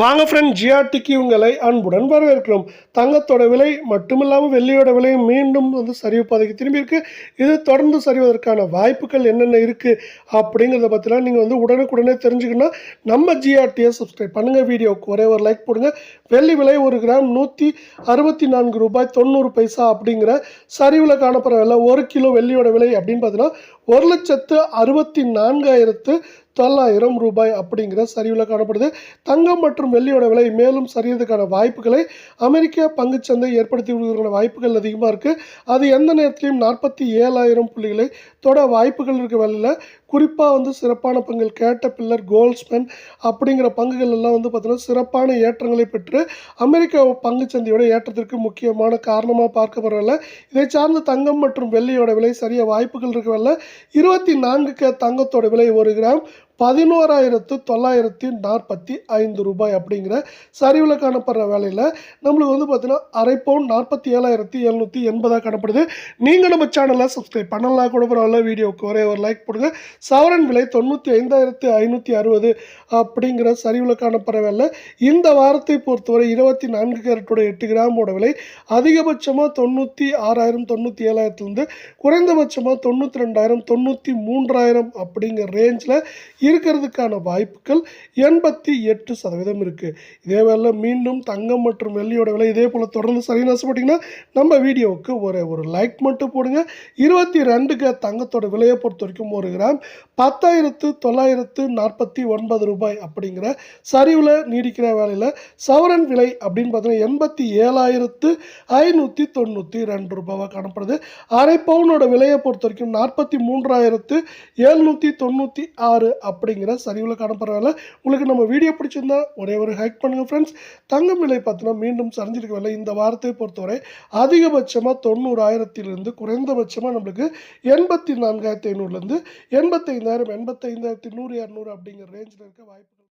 வாங்க ஃப்ரெண்ட் ஜிஆர்டிக்கு உங்களை அன்புடன் வரவேற்கிறோம். தங்கத்தோட விலை மட்டுமில்லாமல் வெள்ளியோட விலையும் மீண்டும் வந்து சரிவு பாதைக்கு திரும்பி இருக்குது இது தொடர்ந்து சரிவதற்கான வாய்ப்புகள் என்னென்ன இருக்குது அப்படிங்கிறத பற்றிலாம் நீங்கள் வந்து உடனுக்குடனே தெரிஞ்சுக்கணும் நம்ம ஜிஆர்டியை சப்ஸ்கிரைப் பண்ணுங்கள் வீடியோவுக்கு ஒரே ஒரு லைக் போடுங்க. வெள்ளி விலை ஒரு கிராம் நூற்றி அறுபத்தி நான்கு ரூபாய் தொண்ணூறு பைசா அப்படிங்கிற சரிவில் காணப்படுற விலை ஒரு கிலோ வெள்ளியோட விலை அப்படின்னு பார்த்தீங்கன்னா ஒரு லட்சத்து அறுபத்தி நான்காயிரத்து தொள்ளாயிரம் ரூபாய் அப்படிங்கிற சரிவில் காணப்படுது. தங்கம் மற்றும் வெள்ளியோட விலை மேலும் சரியறதுக்கான வாய்ப்புகளை அமெரிக்க பங்குச்சந்தை ஏற்படுத்தி விடுவதற்கான வாய்ப்புகள் அதிகமாக இருக்குது அது எந்த நேரத்திலையும் நாற்பத்தி ஏழாயிரம் புள்ளிகளை தொட வாய்ப்புகள் இருக்க வேலையில் குறிப்பாக வந்து சிறப்பான பங்குகள் கேட்ட பில்லர் கோல்ட்ஸ்மென் அப்படிங்கிற பங்குகள் எல்லாம் வந்து பார்த்திங்கன்னா சிறப்பான ஏற்றங்களை பெற்று அமெரிக்க பங்குச்சந்தையோட ஏற்றத்திற்கு முக்கியமான காரணமாக பார்க்கப்படவில்லை இதை சார்ந்த தங்கம் மற்றும் வெள்ளியோட விலை சரிய வாய்ப்புகள் இருக்கவில்லை இருபத்தி நான்குக்கு தங்கத்தோட விலை ஒரு கிராம் பதினோராயிரத்து தொள்ளாயிரத்தி நாற்பத்தி ஐந்து ரூபாய் அப்படிங்கிற சரிவில் காணப்படுற வேலையில் நம்மளுக்கு வந்து பார்த்தீங்கன்னா அரை பவுன் நாற்பத்தி ஏழாயிரத்தி எழுநூற்றி எண்பதாக காணப்படுது. நீங்கள் நம்ம சேனலை சப்ஸ்கிரைப் பண்ணலாம் கூட பரவாயில்ல. வீடியோவுக்கு ஒரே ஒரு லைக் போடுங்க. சவரன் விலை தொண்ணூற்றி ஐந்தாயிரத்து ஐநூற்றி அறுபது அப்படிங்கிற சரிவில் காணப்படுற வேலை இந்த வாரத்தை பொறுத்தவரை இருபத்தி நான்கு கேரட்டோட எட்டு கிராமோட விலை அதிகபட்சமாக தொண்ணூற்றி ஆறாயிரம் தொண்ணூற்றி ஏழாயிரத்துலேருந்து குறைந்தபட்சமாக தொண்ணூற்றி ரெண்டாயிரம் தொண்ணூற்றி மூன்றாயிரம் அப்படிங்கிற ரேஞ்சில் இருக்கிறதுக்கான வாய்ப்புகள் எண்பத்தி எட்டு சதவீதம் இருக்குது இதே வேலை மீண்டும் தங்கம் மற்றும் வெள்ளியோட விலை இதே போல் தொடர்ந்து சரின்னு ஆசைப்பட்டிங்கன்னா நம்ம வீடியோவுக்கு ஒரு ஒரு லைக் மட்டும் போடுங்க. இருபத்தி ரெண்டுக்கு தங்கத்தோட விலையை பொறுத்த வரைக்கும் ஒரு கிராம் பத்தாயிரத்து தொள்ளாயிரத்து நாற்பத்தி ஒன்பது ரூபாய் அப்படிங்கிற சரிவில் நீடிக்கிற வேலையில் சவரன் விலை அப்படின்னு பார்த்தீங்கன்னா எண்பத்தி ஏழாயிரத்து ஐநூற்றி தொண்ணூற்றி ரெண்டு ரூபாவாக காணப்படுது. அரை பவுனோட விலையை பொறுத்த வரைக்கும் நாற்பத்தி மூன்றாயிரத்து எழுநூற்றி தொண்ணூற்றி ஆறு அப்படிங்கிற சரிவில் காணப்படுற உங்களுக்கு நம்ம வீடியோ பிடிச்சிருந்தா ஒரே ஒரு ஹைக் பண்ணுங்கள் ஃப்ரெண்ட்ஸ் தங்கம் விலை பார்த்தீங்கன்னா மீண்டும் சரிஞ்சிருக்க விலை இந்த வாரத்தை பொறுத்தவரை அதிகபட்சமாக தொண்ணூறாயிரத்திலிருந்து குறைந்தபட்சமாக நம்மளுக்கு எண்பத்தி நான்காயிரத்தி ஐநூறுலேருந்து எண்பத்தைந்தாயிரம் எண்பத்தைந்தாயிரத்தி நூறு இரநூறு அப்படிங்கிற ரேஞ்சில் இருக்க வாய்ப்பு